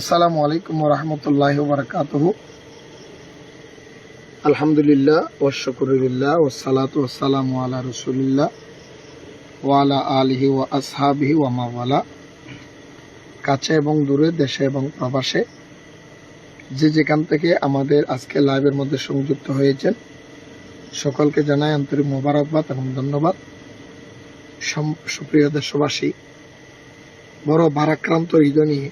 আসসালামু আলাইকুম রহমতুল্লাহ বারকাতহ। আলহামদুলিল্লাহ ওসালাত ওসালাম আলা রসুলিল্লাহ ওয়ালা আলিহি ও আসহাবিহি ওয়ামাওয়ালা কাছে এবং দূরে, দেশে এবং প্রবাসে যে যেখান থেকে আমাদের আজকে লাইভের মধ্যে সংযুক্ত হয়েছেন, সকলকে জানাই আন্তরিক মোবারকবাদ এবং ধন্যবাদ। সুপ্রিয় দেশবাসী, বড় ভারাক্রান্ত হৃদয় নিয়ে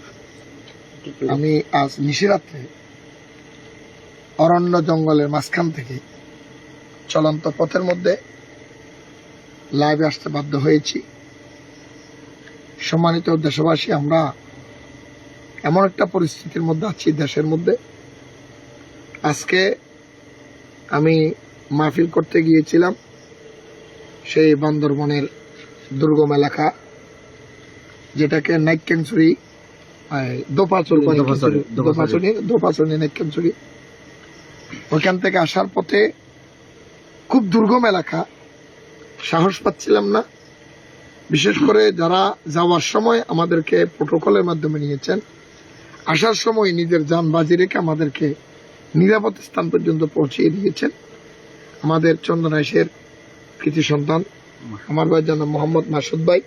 আমি আজ নিশিরাত্রে অরণ্য জঙ্গলের মাঝখান থেকে চলন্ত পথের মধ্যে লাইভে আসতে বাধ্য হয়েছি। সম্মানিত দেশবাসী, আমরা এমন একটা পরিস্থিতির মধ্যে আছি, দেশের মধ্যে। আজকে আমি মাহফিল করতে গিয়েছিলাম সেই বান্দরবনের দুর্গম এলাকা, যেটাকে নাইক ক্যান্সুরি ওইখান থেকে আসার পথে খুব দুর্গম এলাকা। সাহস পাচ্ছিলাম না। বিশেষ করে যারা যাওয়ার সময় আমাদেরকে প্রোটোকলের মাধ্যমে নিয়েছেন আসার সময় নিজের যান বাজি রেখে আমাদেরকে নিরাপদ স্থান পর্যন্ত পৌঁছিয়ে দিয়েছেন। আমাদের চন্দনাইশের কৃতি সন্তান আমার ভাই জানাব মোহাম্মদ মাসুদ ভাই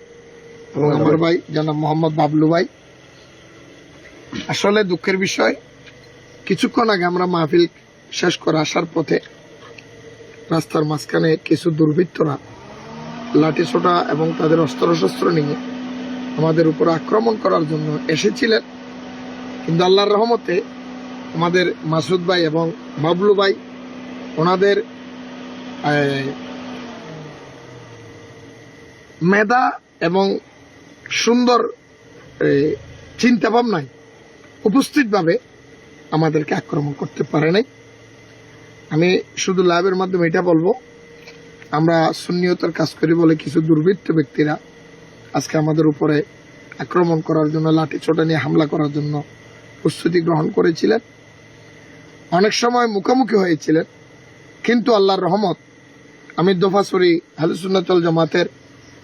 এবং আমার ভাই জানাব মোহাম্মদ বাবলু ভাই। আসলে দুঃখের বিষয়, কিছুক্ষণ আগে আমরা মাহফিল শেষ করে আসার পথে রাস্তার মাঝখানে কিছু দুর্বৃত্তরা লাঠি ছোটা এবং তাদের অস্ত্রশস্ত্র নিয়ে আমাদের উপর আক্রমণ করার জন্য এসেছিলেন। কিন্তু আল্লাহর রহমতে আমাদের মাসুদ ভাই এবং বাবলু ভাই, ওনাদের মেধা এবং সুন্দর চিন্তা ভাবনায় উপস্থিতভাবে আমাদেরকে আক্রমণ করতে পারে নাই। আমি শুধু লাইভের মাধ্যমে এটা বলব আমরা সুন্নিয়তার কাজ করি বলে কিছু দুর্বৃত্ত ব্যক্তিরা আজকে আমাদের উপরে আক্রমণ করার জন্য লাঠি ছোটা নিয়ে হামলা করার জন্য প্রস্তুতি গ্রহণ করেছিলেন। অনেক সময় মুখোমুখি হয়েছিলেন কিন্তু আল্লাহর রহমত আমি দোফাসরি হালুসুন্নাতল জামাতের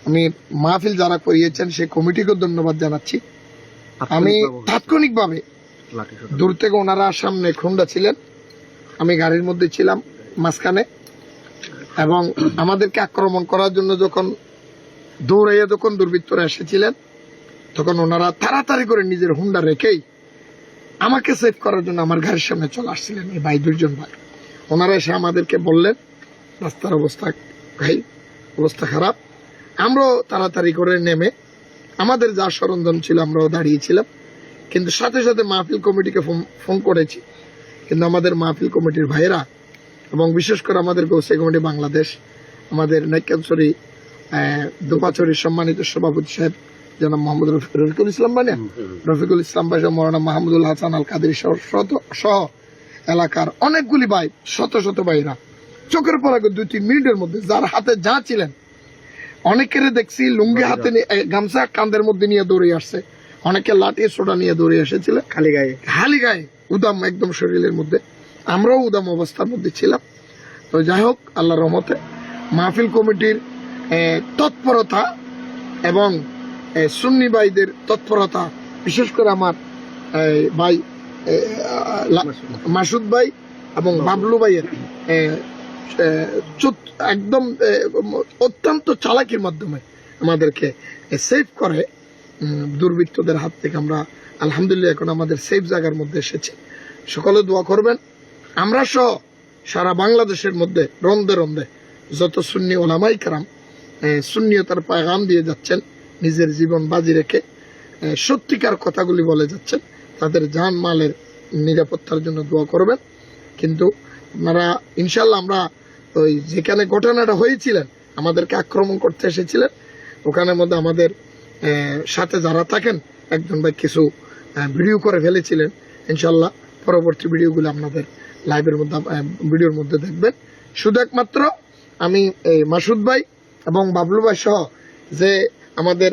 আমি মাহফিল যারা করিয়েছেন সেই কমিটিকেও ধন্যবাদ জানাচ্ছি। আমি তাৎক্ষণিকভাবে দূর থেকে ওনারা সামনে খুন্ডা ছিলেন। আমি গাড়ির মধ্যে ছিলাম, মাঝখানে। এবং আমাদেরকে আক্রমণ করার জন্য যখন দৌড়াইয়া যখন দুর্বৃত্তরা এসেছিলেন, তখন ওনারা তাড়াতাড়ি করে নিজের হুন্ডা রেখেই আমাকে সেভ করার জন্য আমার গাড়ির সামনে চলে আসছিলেন, এই ভাই দুজন ভাই। ওনারা এসে আমাদেরকে বললেন, রাস্তার অবস্থা ভাই, অবস্থা খারাপ। আমরাও তাড়াতাড়ি করে নেমে, আমাদের যা সরঞ্জাম ছিল আমরাও দাঁড়িয়েছিলাম কিন্তু সাথে সাথে মাহফিল কমিটিকে ফোন- করেছি। কিন্তু আমাদের মাহফিল কমিটির ভাইয়েরা এবং বিশেষ করে আমাদের গৌসে কমিটি বাংলাদেশ আমাদের নৈকাঞ্চরি দোপাচুরির সম্মানিত সভাপতি সাহেব জনাব মোহাম্মদ রফিকুল ইসলাম মানে? রফিকুল ইসলাম ভাই মৌলানা মাহমুদুল হাসান আল কাদের সহ এলাকার অনেকগুলি ভাই শত শত ভাইরা চোখের পরাগে দুই তিন মিনিটের মধ্যে যার হাতে যা ছিলেন অনেকের দেখছি লুঙ্গি হাতে নিয়ে- গামছা কান্দের মধ্যে নিয়ে দৌড়ে আসছে। অনেকে লাঠি সোডা নিয়ে দৌড়ে এসেছিলেন। খালি গায়ে। খালি গায়ে। উদাম একদম শরীরের মধ্যে। আমরাও উদাম অবস্থার মধ্যে ছিলাম। তো যাই হোক আল্লাহ রহমতে মাহফিল কমিটির তৎপরতা এবং সুন্নি ভাইদের তৎপরতা বিশেষ করে আমার ভাই মাসুদ ভাই এবং বাবলু ভাইয়ের একদম অত্যন্ত চালাকির মাধ্যমে আমাদেরকে সেভ করে। দুর্বৃত্তদের হাত থেকে আমরা আলহামদুলিল্লাহ এখন আমাদের সেফ জায়গার মধ্যে এসেছি। সকলে দোয়া করবেন। আমরা সহ সারা বাংলাদেশের মধ্যে রন্দে রন্দে যত সুন্নি ওলামাই কারাম সুন্নিয়তার পায়গাম দিয়ে যাচ্ছেন, নিজের জীবন বাজি রেখে সত্যিকার কথাগুলি বলে যাচ্ছেন, তাদের জান মালের নিরাপত্তার জন্য দোয়া করবেন। কিন্তু আপনারা ইনশাল্লাহ আমরা ওই যেখানে ঘটনাটা হয়েছিলেন, আমাদেরকে আক্রমণ করতে এসেছিলেন, ওখানের মধ্যে আমাদের সাথে যারা থাকেন, একজন ভাই কিছু ভিডিও করে ফেলেছিলেন। ইনশাল্লাহ পরবর্তী ভিডিওগুলো আপনাদের লাইভের মধ্যে ভিডিওর মধ্যে দেখবেন। শুধু একমাত্র আমি এই মাসুদ ভাই এবং বাবলু ভাই সহ যে আমাদের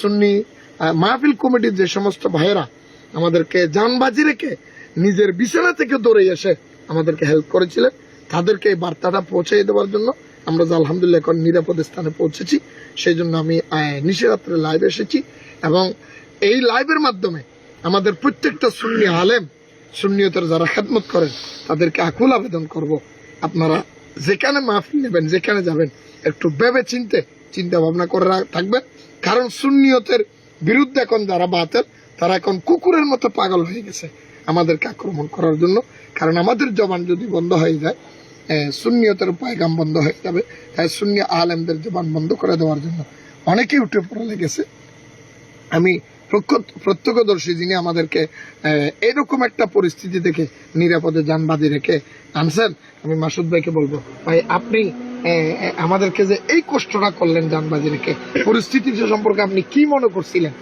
সুন্নি মাহফিল কমিটির যে সমস্ত ভাইয়েরা আমাদেরকে জানবাজি রেখে নিজের বিছানা থেকে দৌড়ে এসে আমাদেরকে হেল্প করেছিলেন, তাদেরকে এই বার্তাটা পৌঁছে দেওয়ার জন্য আমরা আলহামদুলিল্লাহ এখন নিরাপদ স্থানে পৌঁছেছি। সেই জন্য আমি নিশিরাত্রে লাইভ এসেছি এবং এই লাইভের মাধ্যমে আমাদের প্রত্যেকটা সুন্নি আলেম, সুন্নিয়তের যারা খেদমত করেন, তাদেরকে আকুল আবেদন করব। আপনারা যেখানে মাহফিল নেবেন, যেখানে যাবেন, একটু ভেবে চিনতে, চিন্তা ভাবনা করে থাকবেন। কারণ সুন্নিয়তের বিরুদ্ধে এখন যারা বাতের তারা এখন কুকুরের মতো পাগল হয়ে গেছে আমাদেরকে আক্রমণ করার জন্য। কারণ আমাদের জবান যদি বন্ধ হয়ে যায় সুন্নিয়তের পায়গাম বন্ধ হয়ে যাবে। তাই সুন্নি আলেমদের জবান বন্ধ করে দেওয়ার জন্য অনেকেই উঠে পড়ে লেগেছে। আমি প্রত্যক্ষদর্শী যিনি আমাদেরকে এরকম একটা পরিস্থিতি থেকে নিরাপদে যানবাজি রেখে আনছেন, আমি মাসুদ ভাইকে বলব, ভাই, আপনি আমাদেরকে যে এই কষ্টটা করলেন যানবাজি রেখে পরিস্থিতি সম্পর্কে আপনি কি মনে করছিলেন?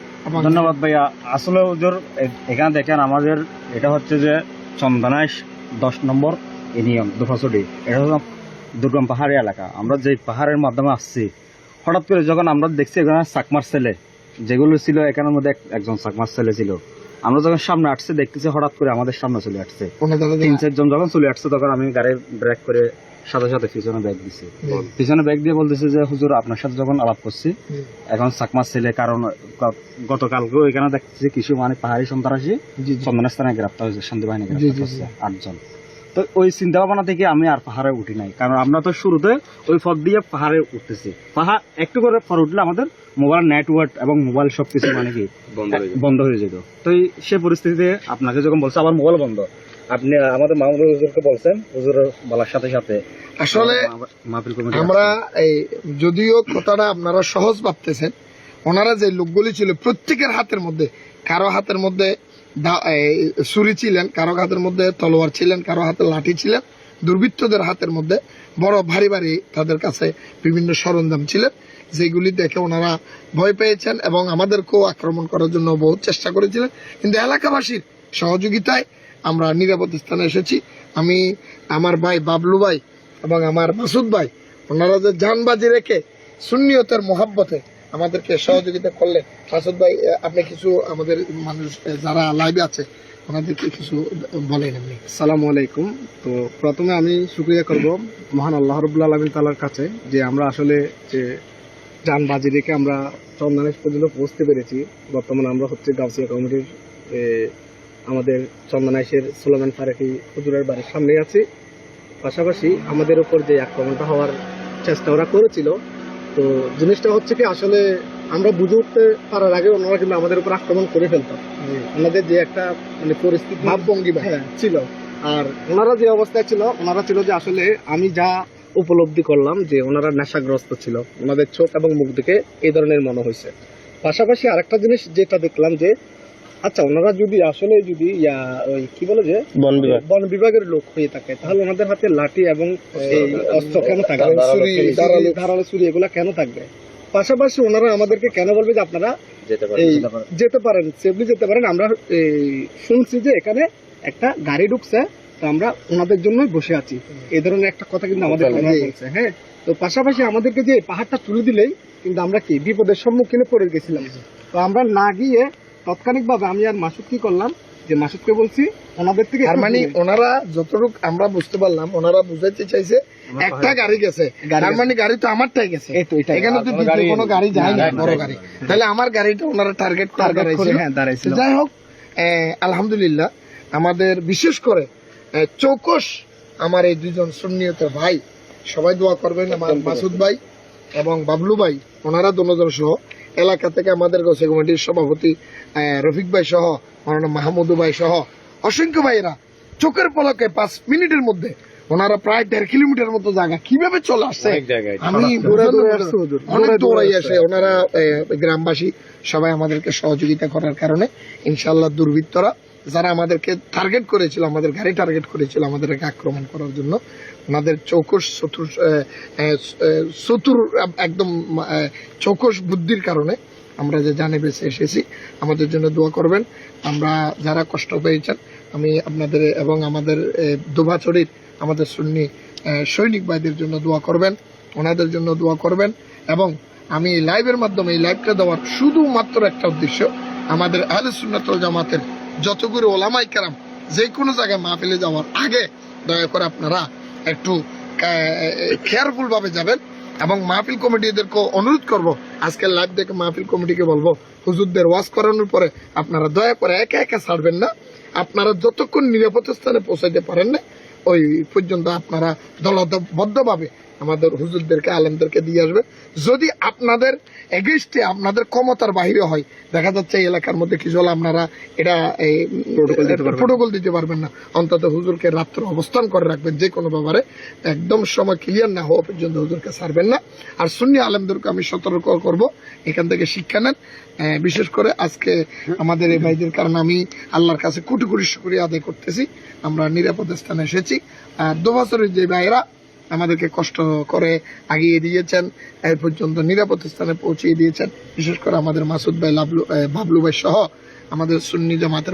ধন্যবাদ ভাইয়া। আসলে এ- এখানে দেখেন আমাদের এটা হচ্ছে যে চন্দনাইশ দশ নম্বর ইউনিয়ন দুফাসুডি এটা হলো দুর্গম পাহাড়ি এলাকা। আমরা যে পাহাড়ের মাধ্যমে আসছি হঠাৎ করে যখন আমরা দেখছি এখানে চাকমার ছেলে যেগুলো ছিল এখানের মধ্যে একজন চাকমার ছেলে ছিল। আমরা যখন সামনে আসছে দেখতেছি হঠাৎ করে আমাদের সামনে চলে আসছে। তিন চারজন যখন চলে আসছে তখন আমি গাড়ি ব্রেক করে সাথে সাথে পিছনে ব্যাগ দিছি। পিছনে ব্যাগ দিয়ে বলতেছে যে হুজুর আপনার সাথে যখন আলাপ করছি এখন চাকমার ছেলে কারণ গ- গতকালকেও এখানে দেখতেছি কিছু মানে পাহাড়ি সন্ত্রাসী চন্দনাস্থানে গ্রেপ্তার হয়েছে শান্তি বাহিনী গ্রেপ্তার করছে আটজন। তো ওই চিন্তা ভাবনা থেকে আমি আর পাহাড়ে উঠি নাই। কারণ আমরা তো শুরুতে ওই পথ দিয়ে পাহাড়ে উঠতেছি। পাহাড় একটু করে পর উঠলে আমাদের মোবাইল নেটওয়ার্ক এবং মোবাইল সবকিছু মানে কি বন্ধ হয়ে যেত। তো এই সে পরিস্থিতিতে আপনাকে যখন বলছে আমার মোবাইল বন্ধ। আপনি আমাদের মাহমুদ হুজুরকে বলছেন হুজুর বলার সাথে সাথে। আসলে আমরা এই যদিও কথাটা আপনারা সহজ ভাবতেছেন ওনারা যে লোকগুলি ছিল প্রত্যেকের হাতের মধ্যে কারও হাতের মধ্যে ছুরি ছিলেন, কারও হাতের মধ্যে তলোয়ার ছিলেন, কারও হাতে লাঠি ছিলেন। দুর্বৃত্তদের হাতের মধ্যে বড়, ভারী ভারী তাদের কাছে বিভিন্ন সরঞ্জাম ছিলেন, যেগুলি দেখে ওনারা ভয় পেয়েছেন এবং আমাদেরকেও আক্রমণ করার জন্য বহু চেষ্টা করেছিলেন। কিন্তু এলাকাবাসীর সহযোগিতায় আমরা নিরাপদ স্থানে এসেছি। আমি, আমার ভাই বাবলু ভাই এবং আমার মাসুদ ভাই, ওনারা যে জানবাজি রেখে সুন্নিয়তের মোহাব্বতে আমাদেরকে সহযোগিতা করলে মাসুদ ভাই আপনি কিছু আমাদের মানুষ যারা লাইভে আছে, ওনাদেরকে কিছু বলেন এমনি সালামু আলাইকুম। তো প্রথমে আমি শুক্রিয়া করব মহান আল্লাহ রবুল্লা আলমিন তালার কাছে যে আমরা আসলে যে যানবাজি রেখে আমরা চন্দনেশ পর্যন্ত পৌঁছতে পেরেছি। বর্তমানে আমরা হচ্ছে গাউসিয়া কমিটির আমাদের চন্দনাইশের সুলেমান ফারেকি হুজুরের বাড়ির সামনে আছি। পাশাপাশি আমাদের উপর যে আক্রমণটা হওয়ার চেষ্টা ওরা করেছিল তো জিনিসটা হচ্ছে কি আসলে আমরা বুঝে উঠতে পারার আগে ওনারা কিন্তু আমাদের উপর আক্রমণ করে ফেলতাম ওনাদের যে একটা মানে পরিস্থিতি ভাবভঙ্গি হ্যাঁ ছিল। আর ওনারা যে অবস্থায় ছিল ওনারা ছিল যে আসলে আমি যা উপলব্ধি করলাম যে ওনারা নেশাগ্রস্ত ছিল ওনাদের চোখ এবং মুখ দিকে এই ধরনের মনে হয়েছে। পাশাপাশি আরেকটা জিনিস যেটা দেখলাম যে আচ্ছা ওনারা যদি আসলে যদি ওই কি বলে যে বন বিভাগ। বন বিভাগের লোক হয়ে থাকে তাহলে ওনাদের হাতে লাঠি এবং এই অস্ত্র কেন থাকবে? ধারালো ছুরি, ধারালো ধারালো ছুরি এগুলা কেন থাকবে? পাশাপাশি ওনারা আমাদেরকে কেন বলবে যে আপনারা যেতে পারেন সেফলি যেতে পারেন। আমরা শুনছি যে এখানে একটা গাড়ি ঢুকছে তো আমরা ওনাদের জন্যই বসে আছি। এই ধরনের একটা কথা কিন্তু আমাদের বলছে হ্যাঁ? তো পাশাপাশি আমাদেরকে যে পাহাড়টা তুলে দিলেই কিন্তু আমরা কি বিপদের সম্মুখীনে পড়ে গেছিলাম। তো আমরা না গিয়ে তাৎক্ষণিক ভাবে আমি আর মাসুদ কি করলাম যে মাসুদকে বলছি ওনাদের থেকে একটু মানে ওনারা যতটুকু আমরা বুঝতে পারলাম ওনারা বুঝাইতে চাইছে একটা গাড়ি গেছে। তার মানে গাড়ি তো আমারটাই গেছে। এখানে তো আর কোনো দ্বিতীয় গাড়ি কোনো গাড়ি যায় না বড় গাড়ি। তাহলে আমার গাড়িটা ওনারা টার্গেট Target করে, হ্যাঁ। যাই হোক আলহামদুলিল্লাহ আমাদের বিশেষ করে চৌকস আমার এই দুজন সুন্নিয়তের ভাই সবাই দোয়া করবেন আমার মাসুদ ভাই এবং বাবলু ভাই ওনারা দুজন সহ এলাকা থেকে আমাদের গোসে কমিটির সভাপতি রফিক ভাই সহ মাওলানা মাহমুদু ভাই সহ অসংখ্য ভাইরা চোখের পলকে পাঁচ মিনিটের মধ্যে ওনারা প্রায় দেড় কিলোমিটার মতো জায়গা কীভাবে চলে আসছে? আমি। অনেক দৌড়ে দৌড়ে দৌড়াই আসে। ওনারা গ্রামবাসী সবাই আমাদেরকে সহযোগিতা করার কারণে ইনশাল্লাহ দুর্বৃত্তরা যারা আমাদেরকে টার্গেট করেছিল আমাদের গাড়ি টার্গেট করেছিল আমাদেরকে আক্রমণ করার জন্য ওনাদের চৌকস চতুর চতুর একদম চৌকস বুদ্ধির কারণে আমরা যে জানে বেঁচে এসেছি আমাদের জন্য দোয়া করবেন। আমরা যারা কষ্ট পেয়েছেন আমি আপনাদের এবং আমাদের এ, আমাদের সুন্নি সৈনিক ভাইদের জন্য দোয়া করবেন ওনাদের জন্য দোয়া করবেন এবং আমি এই লাইভের মাধ্যমে এই লাইভটা দেওয়ার শুধুমাত্র একটা উদ্দেশ্য আমাদের আহলে সুন্নাতুল জামাতের যতগুলো ওলামাই কেরাম যে কোনো জায়গায় মাহফিলে যাওয়ার আগে দয়া করে আপনারা একটু কেয়ারফুল ভাবে যাবেন। এবং মাহফিল কমিটিদেরকে অনুরোধ করব, আজকে লাইভ দেখে মাহফিল কমিটিকে বলব, হুজুরদের ওয়াশ করানোর পরে আপনারা দয়া করে একা একা ছাড়বেন না। আপনারা যতক্ষণ নিরাপদ স্থানে পৌঁছাইতে পারেন না, ওই পর্যন্ত আপনারা দলবদ্ধভাবে আমাদের হুজুরদেরকে আলেমদেরকে দিয়ে আসবে। যদি আপনাদের এগেস্টে আপনাদের ক্ষমতার বাইরে হয় দেখা যাচ্ছে এই এলাকার মধ্যে কিছু হলে আপনারা এটা না। প্রোটোকল দিতে পারবেন না। অন্তত হুজুরকে রাত্র অবস্থান করে রাখবেন যে কোনো ব্যাপারে। একদম সময় ক্লিয়ার না হওয়া পর্যন্ত হুজুরকে ছাড়বেন না। আর সুন্নি আলেমদেরকে আমি সতর্ক করব। এখান থেকে শিক্ষা নেন। আহ, বিশেষ করে আজকে আমাদের এই ভাইদের কারণে আমি আল্লাহর কাছে কোটি কোটি শুক্রিয়া আদায় করতেছি। আমরা নিরাপদ স্থানে এসেছি। আর দু বছরের যে ভাইয়েরা আমাদেরকে কষ্ট করে আগিয়ে দিয়েছেন। এর পর্যন্ত নিরাপদ স্থানে পৌঁছিয়ে দিয়েছেন। বিশেষ করে আমাদের মাসুদ ভাই, লাভলু বাবলু ভাই সহ আমাদের সুন্নি জামাতের